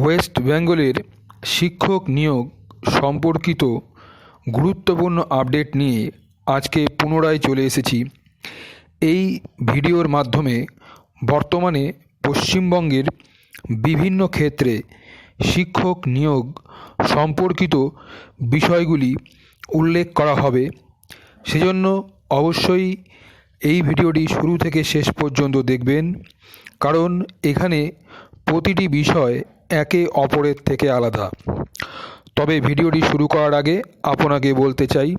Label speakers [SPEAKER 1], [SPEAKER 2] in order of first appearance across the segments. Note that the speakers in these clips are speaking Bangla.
[SPEAKER 1] ওয়েস্ট বেঙ্গলের শিক্ষক নিয়োগ সম্পর্কিত গুরুত্বপূর্ণ আপডেট নিয়ে আজকে পুনরায় চলে এসেছি। এই ভিডিওর মাধ্যমে বর্তমানে পশ্চিমবঙ্গের বিভিন্ন ক্ষেত্রে শিক্ষক নিয়োগ সম্পর্কিত বিষয়গুলি উল্লেখ করা হবে। সেজন্য অবশ্যই এই ভিডিওটি শুরু থেকে শেষ পর্যন্ত দেখবেন, কারণ এখানে প্রতিটি বিষয় একে অপরের থেকে আলাদা। তবে ভিডিওটি শুরু করার আগে আপনাকে বলতে চাই,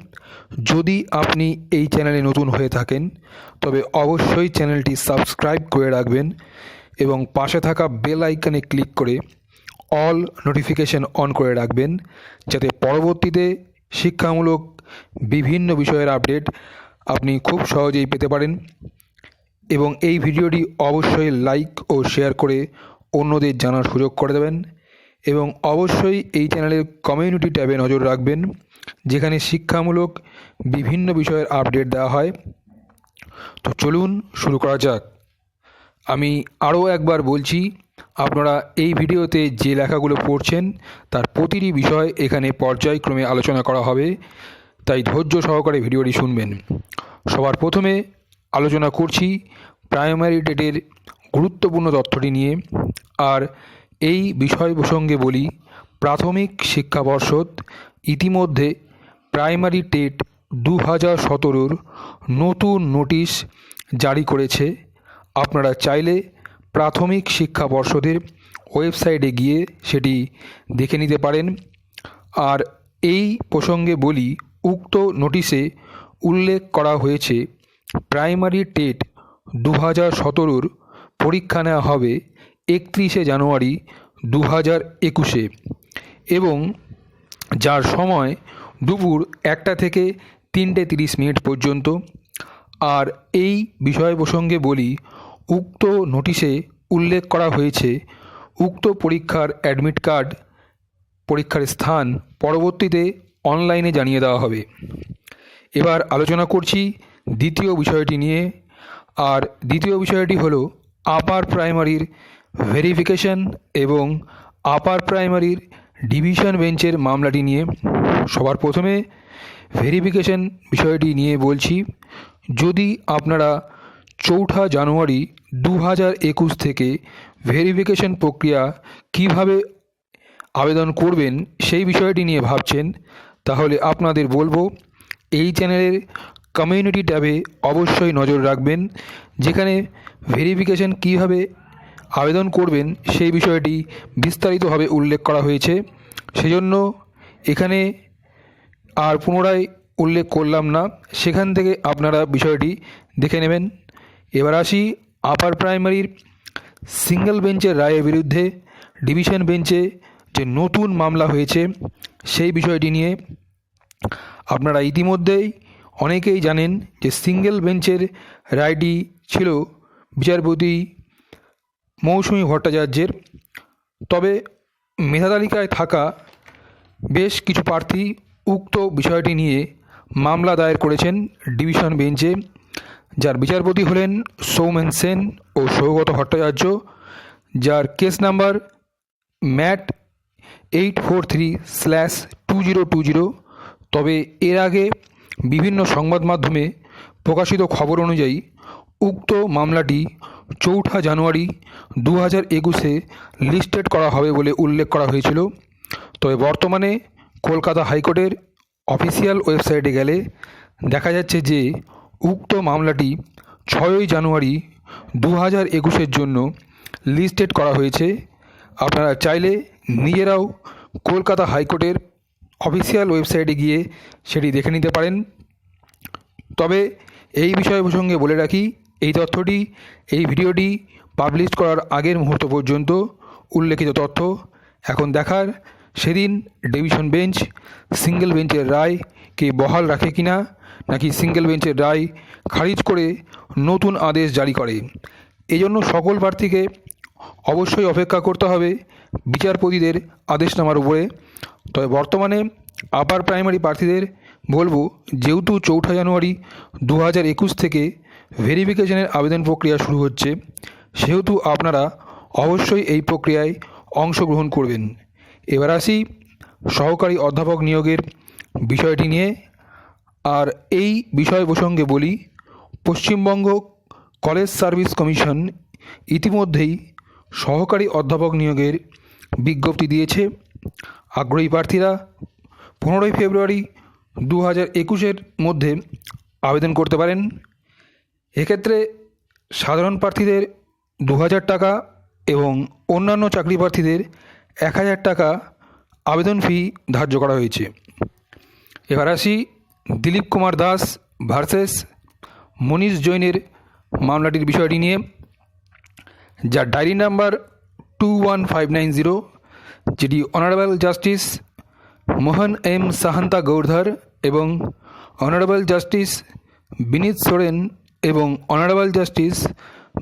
[SPEAKER 1] যদি আপনি এই চ্যানেলে নতুন হয়ে থাকেন, তবে অবশ্যই চ্যানেলটি সাবস্ক্রাইব করে রাখবেন এবং পাশে থাকা বেল আইকনে ক্লিক করে অল নোটিফিকেশন অন করে রাখবেন, যাতে পরবর্তীতে শিক্ষামূলক বিভিন্ন বিষয়ের আপডেট আপনি খুব সহজেই পেতে পারেন। এবং এই ভিডিওটি অবশ্যই লাইক ও শেয়ার করে অন্যদের জানার সুযোগ করে দেবেন এবং অবশ্যই এই চ্যানেলের কমিউনিটি ট্যাবে নজর রাখবেন, যেখানে শিক্ষামূলক বিভিন্ন বিষয়ের আপডেট দেওয়া হয়। তো চলুন শুরু করা যাক। আমি আরও একবার বলছি, আপনারা এই ভিডিওতে যে লেখাগুলো পড়ছেন, তার প্রতিটি বিষয় এখানে পর্যায়ক্রমে আলোচনা করা হবে, তাই ধৈর্য সহকারে ভিডিওটি শুনবেন। সবার প্রথমে আলোচনা করছি প্রাইমারি টেটের গুরুত্বপূর্ণ তথ্যটি নিয়ে আর এই বিষয় প্রসঙ্গে বলি, প্রাথমিক শিক্ষা পর্ষদ ইতিমধ্যে প্রাইমারি টেট দু হাজার সতেরোর নতুন নোটিশ জারি করেছে। আপনারা চাইলে প্রাথমিক শিক্ষা পর্ষদের ওয়েবসাইটে গিয়ে সেটি দেখে নিতে পারেন। আর এই প্রসঙ্গে বলি, উক্ত নোটিশে উল্লেখ করা হয়েছে, প্রাইমারি টেট দু হাজার সতেরোর পরীক্ষা নেওয়া হবে একত্রিশে জানুয়ারি দু হাজার একুশে এবং যার সময় দুপুর একটা থেকে তিনটে তিরিশ মিনিট পর্যন্ত। আর এই বিষয় প্রসঙ্গে বলি, উক্ত নোটিশে উল্লেখ করা হয়েছে, উক্ত পরীক্ষার অ্যাডমিট কার্ড পরীক্ষার স্থান পরবর্তীতে অনলাইনে জানিয়ে দেওয়া হবে। এবার আলোচনা করছি দ্বিতীয় বিষয়টি নিয়ে। আর দ্বিতীয় বিষয়টি হলো আপার প্রাইমারির ভেরিফিকেশন এবং আপার প্রাইমারির ডিভিশন বেঞ্চের মামলাটি নিয়ে সবার প্রথমে ভেরিফিকেশন বিষয়টি নিয়ে বলছি, যদি আপনারা চৌঠা জানুয়ারি দু হাজার একুশ থেকে ভেরিফিকেশন প্রক্রিয়া কীভাবে আবেদন করবেন সেই বিষয়টি নিয়ে ভাবছেন, তাহলে আপনাদের বলব, এই চ্যানেলের কমিউনিটি ট্যাবে অবশ্যই নজর রাখবেন, যেখানে ভেরিফিকেশন কীভাবে আবেদন করবেন সেই বিষয়টি বিস্তারিতভাবে উল্লেখ করা হয়েছে। সেজন্য এখানে আর পুনরায় উল্লেখ করলাম না। সেখান থেকে আপনারা বিষয়টি দেখে নেবেন। এবার আসি আপার প্রাইমারির সিঙ্গেল বেঞ্চের রায়ের বিরুদ্ধে ডিভিশন বেঞ্চে যে নতুন মামলা হয়েছে, সেই বিষয়টি নিয়ে আপনারা ইতিমধ্যেই অনেকেই জানেন যে সিঙ্গেল বেঞ্চের রায়টি ছিল বিচারপতি মৌসুমী ভট্টাচার্যের। তবে মেধা তালিকায় থাকা বেশ কিছু প্রার্থী উক্ত বিষয়টি নিয়ে মামলা দায়ের করেছেন ডিভিশন বেঞ্চে, যার বিচারপতি হলেন সৌমেন সেন ও সৌগত ভট্টাচার্য, যার case number MAT eight four three slash two zero two zero. তবে এর আগে বিভিন্ন সংবাদ মাধ্যমে প্রকাশিত খবর অনুযায়ী উক্ত মামলাটি চৌঠা জানুয়ারি দু হাজার একুশে লিস্টেড করা হবে বলে উল্লেখ করা হয়েছিল। তবে বর্তমানে কলকাতা হাইকোর্টের অফিসিয়াল ওয়েবসাইটে গেলে দেখা যাচ্ছে যে উক্ত মামলাটি ছয়ই জানুয়ারি দু হাজার একুশের জন্য লিস্টেড করা হয়েছে। আপনারা চাইলে নিজেরাও কলকাতা হাইকোর্টের অফিসিয়াল ওয়েবসাইটে গিয়ে সেটি দেখে নিতে পারেন। তবে এই বিষয় প্রসঙ্গে বলে রাখি, এই তথ্যটি, এই ভিডিওটি পাবলিশ করার আগের মুহূর্ত পর্যন্ত উল্লেখিত তথ্য এখন দেখার। সেদিন ডিভিশন বেঞ্চ সিঙ্গেল বেঞ্চের রায়কে বহাল রাখে কিনা, নাকি সিঙ্গেল বেঞ্চের রায় খারিজ করে নতুন আদেশ জারি করে? এজন্য সকল প্রার্থীকে অবশ্যই অপেক্ষা করতে হবে। বিচারপতিদের আদেশনামার উপরে। তবে বর্তমানে আপার প্রাইমারি প্রার্থীদের বলব, যেহেতু চৌঠা জানুয়ারি দু হাজার একুশ থেকে ভেরিফিকেশনের আবেদন প্রক্রিয়া শুরু হচ্ছে, সেহেতু আপনারা অবশ্যই এই প্রক্রিয়ায় অংশগ্রহণ করবেন। এবার আসি সহকারী অধ্যাপক নিয়োগের বিষয়টি নিয়ে। আর এই বিষয় প্রসঙ্গে বলি, পশ্চিমবঙ্গ কলেজ সার্ভিস কমিশন ইতিমধ্যেই সহকারী অধ্যাপক নিয়োগের বিজ্ঞপ্তি দিয়েছে আগ্রহী প্রার্থীরা পনেরোই ফেব্রুয়ারি দু হাজার একুশের মধ্যে আবেদন করতে পারেন। এক্ষেত্রে সাধারণ প্রার্থীদের দু হাজার টাকা এবং অন্যান্য চাকরি প্রার্থীদের এক হাজার টাকা আবেদন ফি ধার্য করা হয়েছে। এবার আসি দিলীপ কুমার দাস ভার্সেস মনীষ জৈনের মামলাটির বিষয়টি নিয়ে, যার diary number two one five nine zero যেটি অনারেবল জাস্টিস মোহন এম সাহান্তা গৌরধর এবং অনারেবল জাস্টিস বিনীত সোরেন এবং honourable justice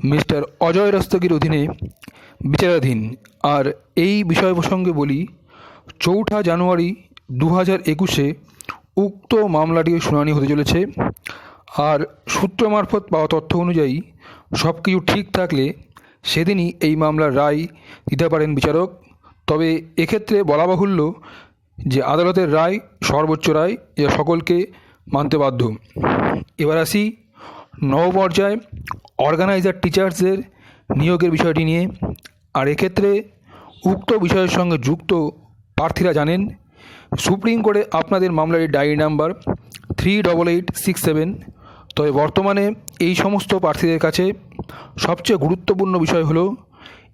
[SPEAKER 1] mister Ajay Rastogi অধীনে বিচারাধীন। আর এই বিষয় প্রসঙ্গে বলি, চৌঠা জানুয়ারি দু হাজার একুশে উক্ত মামলাটির শুনানি হতে চলেছে। আর সূত্র মারফত পাওয়া তথ্য অনুযায়ী সব কিছু ঠিক থাকলে সেদিনই এই মামলার রায় দিতে পারেন বিচারক। তবে এক্ষেত্রে বলা বাহুল্য যে আদালতের রায় সর্বোচ্চ রায় যা সকলকে মানতে বাধ্য। এবার আসি নবপর্যায় অর্গানাইজার টিচার্সদের নিয়োগের বিষয়টি নিয়ে। আর এক্ষেত্রে উক্ত বিষয়ের সঙ্গে যুক্ত প্রার্থীরা জানেন, সুপ্রিম কোর্টে আপনাদের মামলার diary number three double eight six seven তবে বর্তমানে এই সমস্ত প্রার্থীদের কাছে সবচেয়ে গুরুত্বপূর্ণ বিষয় হলো,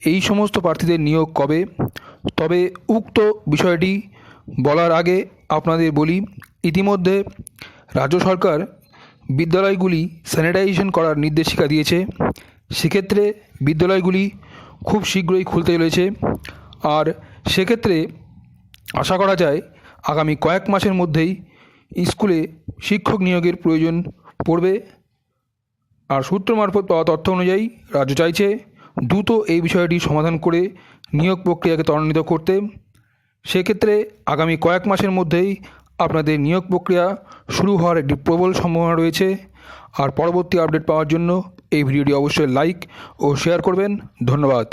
[SPEAKER 1] এই সমস্ত প্রার্থীদের নিয়োগ কবে? তবে উক্ত বিষয়টি বলার আগে আপনাদের বলি, ইতিমধ্যে রাজ্য সরকার বিদ্যালয়গুলি স্যানিটাইজেশন করার নির্দেশিকা দিয়েছে। সেক্ষেত্রে বিদ্যালয়গুলি খুব শীঘ্রই খুলতে চলেছে। আর সেক্ষেত্রে আশা করা যায়, আগামী কয়েক মাসের মধ্যেই স্কুলে শিক্ষক নিয়োগের প্রয়োজন পড়বে। আর সূত্র মারফত পাওয়া তথ্য অনুযায়ী, রাজ্য চাইছে দ্রুত এই বিষয়টি সমাধান করে নিয়োগ প্রক্রিয়াকে ত্বরান্বিত করতে। সেক্ষেত্রে আগামী কয়েক মাসের মধ্যেই আপনাদের নিয়োগ প্রক্রিয়া শুরু হওয়ার একটি প্রবল সম্ভাবনা রয়েছে। আর পরবর্তী আপডেট পাওয়ার জন্য এই ভিডিওটি অবশ্যই লাইক ও শেয়ার করবেন। ধন্যবাদ।